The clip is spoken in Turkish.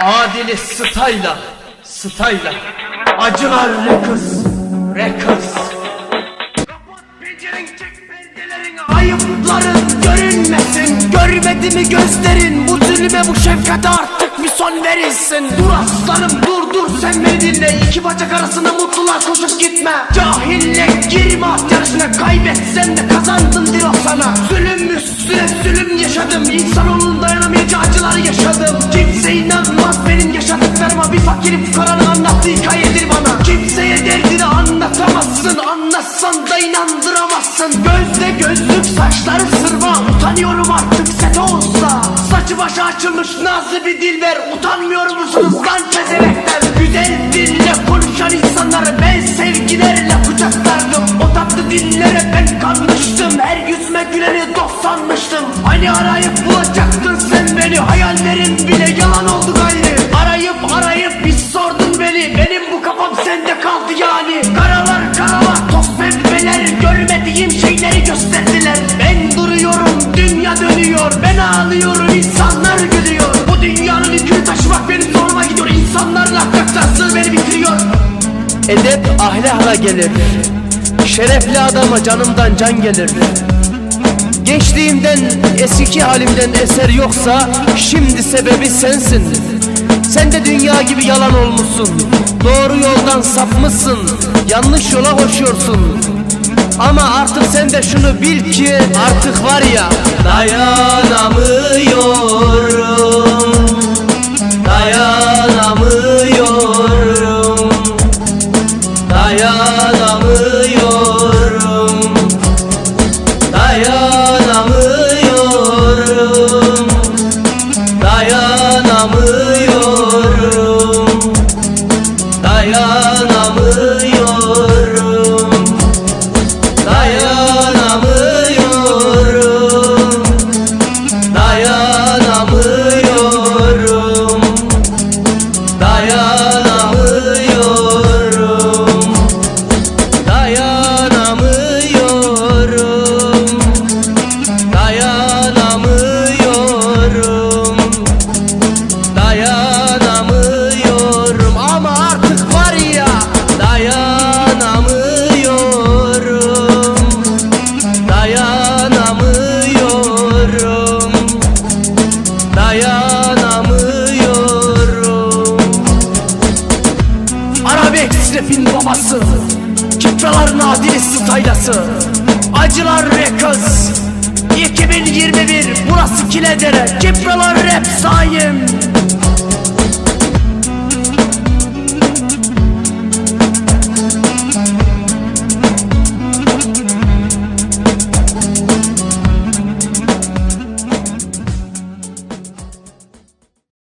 Adili stayla, stayla. Acılar rekız, rekız. Ayıpların görünmesin. Görmedi mi gözlerin bu zulme bu şefkate artık bir son verilsin. Dur aslanım dur dur sen beni dinle. İki bacak arasında mutlular koşup gitme. Cahille girme at yarışına kaybetsen de kazandın dir sana. Zulüm üstüne zulüm yaşadım. İnsanoğlunun dayanamayacağı acılar yaşadım. Kimse inanmaz benim yaşadıklarıma. Bir fakirin fukaranın anlattığı hikayedir bana. Kimseye derdini anlatamazsın. Anlatsan da inandıramazsın. Gözde gözlük saçları sırma. Başı açılmış nazlı bir dil ver. Utanmıyor musunuz lan pezemekler? Güzel dille konuşan insanları ben sevgilerle kucaklardım. O tatlı dillere ben kanmıştım. Her yüzüme güleni dost sanmıştım. Hani arayıp bulacaktın sen beni. Hayallerin bile yalan oldu Edep ahlakla gelir. Şerefli adama canımdan can gelir. Gençliğimden eski halimden eser yoksa şimdi sebebi sensin. Sen de dünya gibi yalan olmuşsun. Doğru yoldan sapmışsın. Yanlış yola koşuyorsun. Ama artık sen de şunu bil ki artık var ya dayanamıyorum. savası Çıktılar nadiri staylası Acılar ve 2021 burası kiledere. Kipralar rap sayım